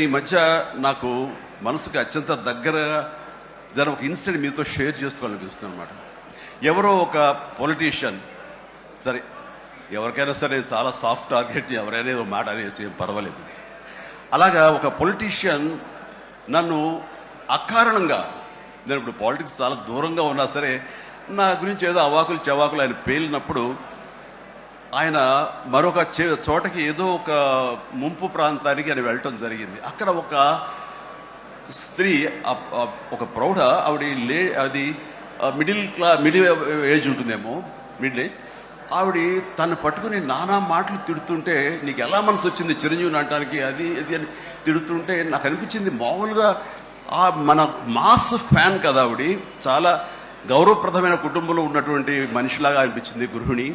ఈ మధ్య నాకు మనసుకు అత్యంత దగ్గరగా జరిగిన ఒక ఇన్సిడెంట్ మీతో షేర్ చేసుకోవాలనిపిస్తుంది అనమాట ఎవరో ఒక పొలిటీషియన్ సరే ఎవరికైనా సరే నేను చాలా సాఫ్ట్ టార్గెట్ ఎవరైనా ఏదో మాట అనేసి ఏం పర్వాలేదు. అలాగా ఒక పొలిటీషియన్ నన్ను అకారణంగా నేను ఇప్పుడు పాలిటిక్స్ చాలా దూరంగా ఉన్నా సరే నా గురించి ఏదో అవాకులు చవాకులు ఆయన పేలినప్పుడు ఆయన మరొక చే- చోటకి ఏదో ఒక ముంపు ప్రాంతానికి ఆయన వెళ్ళటం జరిగింది. అక్కడ ఒక స్త్రీ ఒక ప్రౌఢ ఆవిడ లే అది మిడిల్ క్లా మిడిల్ ఏజ్ ఉంటుందేమో మిడిల్ ఏజ్. ఆవిడ తను పట్టుకుని నానా మాటలు తిడుతుంటే నీకు ఎలా మనసు వచ్చింది చిరంజీవిని అంటానికి? అది ఇది అని తిడుతుంటే నాకు అనిపించింది మామూలుగా ఆ మన మాస్ ఫ్యాన్ కదా ఆవిడ. చాలా గౌరవప్రదమైన కుటుంబంలో ఉన్నటువంటి మనిషిలాగా అనిపించింది గృహిణి.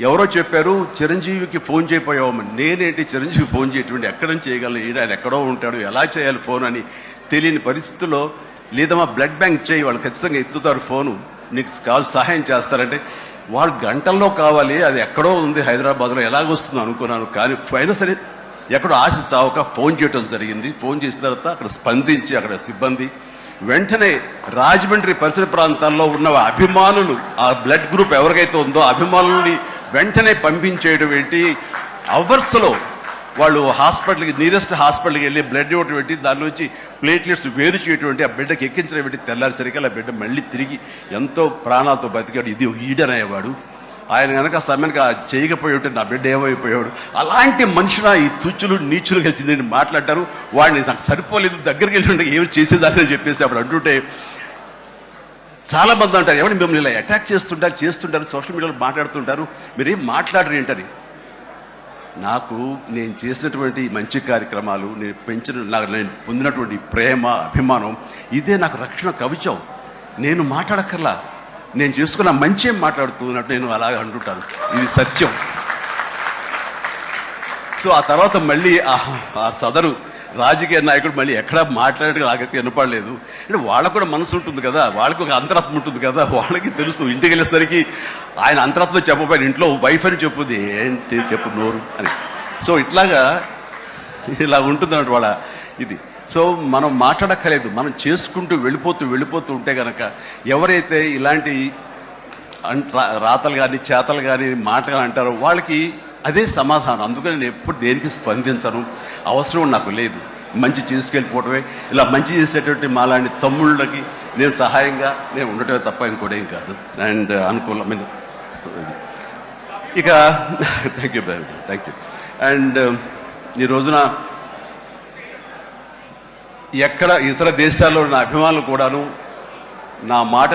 ఎవరో చెప్పారు చిరంజీవికి ఫోన్ చేయపోయావమ్మని నేనేంటి చిరంజీవి ఫోన్ చేయటువంటి ఎక్కడ చేయగలను? ఈయన ఆయన ఎక్కడో ఉంటాడు. ఎలా చేయాలి ఫోన్ అని తెలియని పరిస్థితుల్లో లేదమ్మా బ్లడ్ బ్యాంక్ చేయి వాళ్ళు ఖచ్చితంగా ఎత్తుతారు ఫోను. నీకు కాల్ సహాయం చేస్తారంటే వాళ్ళు గంటల్లో కావాలి. అది ఎక్కడో ఉంది హైదరాబాద్లో ఎలాగొస్తుందో అనుకున్నాను. కానీ అయినా సరే ఎక్కడో ఆశ చావక ఫోన్ చేయటం జరిగింది. ఫోన్ చేసిన తర్వాత అక్కడ స్పందించి అక్కడ సిబ్బంది వెంటనే రాజమండ్రి పరిసర ప్రాంతాల్లో ఉన్న అభిమానులు ఆ బ్లడ్ గ్రూప్ ఎవరికైతే ఉందో అభిమానుల్ని వెంటనే పంపించేయడం ఏంటి? అవర్స్లో వాళ్ళు హాస్పిటల్కి నియరెస్ట్ హాస్పిటల్కి వెళ్ళి బ్లడ్ ఇవ్వటం పెట్టి దానిలోంచి ప్లేట్లెట్స్ వేరు చేయటువంటి ఆ బిడ్డకి ఎక్కించడం పెట్టి తెల్లారిసరికి ఆ బిడ్డ మళ్ళీ తిరిగి ఎంతో ప్రాణాలతో బతికాడు. ఇది ఈడనయ్యేవాడు ఆయన కనుక సమయానికి ఆ చేయకపోయి ఉంటే నా బిడ్డ ఏమైపోయాడు అలాంటి మనుషుల ఈ తుచ్చులు నీచులు కలిసి నేను మాట్లాడారు వాడిని నాకు సరిపోలేదు దగ్గరికి వెళ్ళి ఉంటే ఏమి చేసేదాన్ని చెప్పేసి అప్పుడు అంటుంటే చాలా మంది అంటారు ఎవరు మిమ్మల్ని ఇలా అటాక్ చేస్తుంటారు చేస్తుంటారు సోషల్ మీడియాలో మాట్లాడుతుంటారు మీరేం మాట్లాడరు ఏంటని? నాకు నేను చేసినటువంటి మంచి కార్యక్రమాలు నేను పెంచిన నాకు నేను పొందినటువంటి ప్రేమ అభిమానం ఇదే నాకు రక్షణ కవచం. నేను మాట్లాడక్కర్లా. నేను చేసుకున్న మంచి మాట్లాడుతున్నట్టు నేను అలాగే అంటుంటాను. ఇది సత్యం. సో ఆ తర్వాత మళ్ళీ ఆ ఆ సదరు రాజకీయ నాయకుడు మళ్ళీ ఎక్కడ మాట్లాడడం నాకైతే వినపడలేదు అంటే వాళ్ళకు కూడా మనసు ఉంటుంది కదా వాళ్ళకు ఒక అంతరాత్మ ఉంటుంది కదా వాళ్ళకి తెలుసు. ఇంటికి వెళ్ళేసరికి ఆయన అంతరాత్మ చెప్పబోయిన ఇంట్లో వైఫ్ అని చెప్పుది ఏంటి చెప్పు నోరు అని. సో ఇట్లాగా ఇలా ఉంటుంది అన్నమాట వాళ్ళ ఇది. సో మనం మాట్లాడక్కర్లేదు. మనం చేసుకుంటూ వెళ్ళిపోతూ వెళ్ళిపోతూ ఉంటే కనుక ఎవరైతే ఇలాంటి అంట రా- రాతలు కానీ చేతలు కానీ మాటలు అంటారో వాళ్ళకి అదే సమాధానం. అందుకని నేను ఎప్పుడు దేనికి స్పందించను? అవసరం నాకు లేదు. మంచి చేసుకెళ్ళిపోవటమే ఇలా మంచి చేసేటువంటి మాలాంటి తమ్ముళ్ళకి నేను సహాయంగా నేను ఉండటమే తప్ప ఇంకోటేం ఏం కాదు. అండ్ అనుకూలమైన ఇక thank you thank you and ఈ రోజున ఎక్కడ ఇతర దేశాల్లో ఉన్న అభిమానులు కూడాను నా మాట